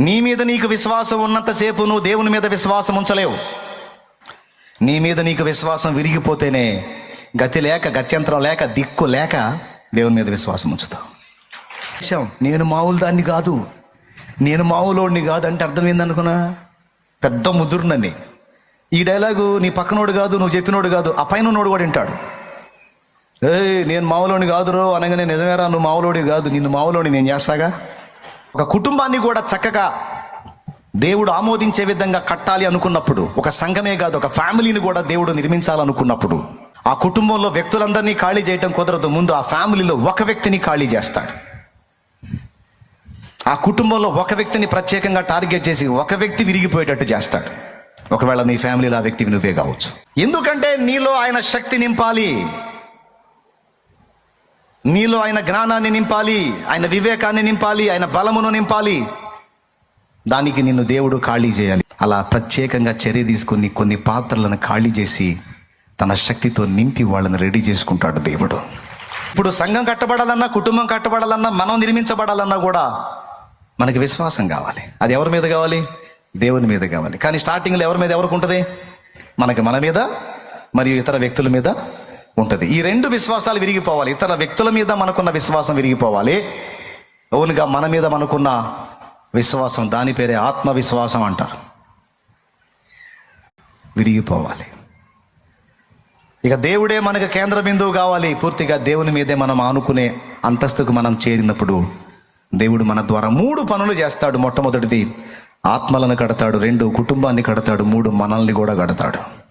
నీ మీద నీకు విశ్వాసం ఉన్నంతసేపు నువ్వు దేవుని మీద విశ్వాసం ఉంచలేవు. నీ మీద నీకు విశ్వాసం విరిగిపోతేనే గతి లేక గత్యంతరం లేక దిక్కు లేక దేవుని మీద విశ్వాసం ఉంచుతావు. నేను మామూలు దాన్ని కాదు. నేను మామూలోడిని కాదు అంటే అర్థమైందనుకున్నా పెద్ద ముదురునని. ఈ డైలాగు నీ పక్కనోడు కాదు నువ్వు చెప్పినోడు కాదు ఆ పైన ఉన్నోడు కూడా వింటాడు. ఏయ్ నేను మామూలోని కాదురో అనగానే నిజమేరా నువ్వు మామూలోడి కాదు నిన్ను మామూలోని నేను చేస్తాగా? ఒక కుటుంబాన్ని కూడా చక్కగా దేవుడు ఆమోదించే విధంగా కట్టాలి అనుకున్నప్పుడు ఒక సంఘమే కాదు ఒక ఫ్యామిలీని కూడా దేవుడు నిర్మించాలనుకున్నప్పుడు ఆ కుటుంబంలో వ్యక్తులందరినీ ఖాళీ చేయటం కుదరదు. ముందు ఆ ఫ్యామిలీలో ఒక వ్యక్తిని ఖాళీ చేస్తాడు. ఆ కుటుంబంలో ఒక వ్యక్తిని ప్రత్యేకంగా టార్గెట్ చేసి ఒక వ్యక్తి విరిగిపోయేటట్టు చేస్తాడు. ఒకవేళ నీ ఫ్యామిలీలో ఆ వ్యక్తివి నువ్వే కావచ్చు. ఎందుకంటే నీలో ఆయన శక్తి నింపాలి. నీలో ఆయన జ్ఞానాన్ని నింపాలి ఆయన వివేకాన్ని నింపాలి ఆయన బలమును నింపాలి. దానికి నిన్ను దేవుడు ఖాళీ చేయాలి. అలా ప్రత్యేకంగా చర్య తీసుకుని కొన్ని పాత్రలను ఖాళీ చేసి తన శక్తితో నింపి వాళ్ళని రెడీ చేసుకుంటాడు దేవుడు. ఇప్పుడు సంఘం కట్టబడాలన్నా కుటుంబం కట్టబడాలన్నా మనం నిర్మించబడాలన్నా కూడా మనకి విశ్వాసం కావాలి. అది ఎవరి మీద కావాలి? దేవుని మీద కావాలి. కానీ స్టార్టింగ్లో ఎవరి మీద ఎవరికి ఉంటుంది? మనకి మన మీద మరియు ఇతర వ్యక్తుల మీద ఉంటుంది. ఈ రెండు విశ్వాసాలు విరిగిపోవాలి. ఇతర వ్యక్తుల మీద మనకున్న విశ్వాసం విరిగిపోవాలి. ఓన్గా మన మీద మనకున్న విశ్వాసం దాని పేరే ఆత్మవిశ్వాసం అంటారు. విరిగిపోవాలి. ఇక దేవుడే మనకు కేంద్ర బిందువు కావాలి. పూర్తిగా దేవుని మీదే మనం ఆనుకునే అంతస్తుకు మనం చేరినప్పుడు దేవుడు మన ద్వారా మూడు పనులు చేస్తాడు మొట్టమొదటిది. ఆత్మలను కడతాడు రెండు కుటుంబాన్ని కడతాడు మూడు మనల్ని కూడా కడతాడు.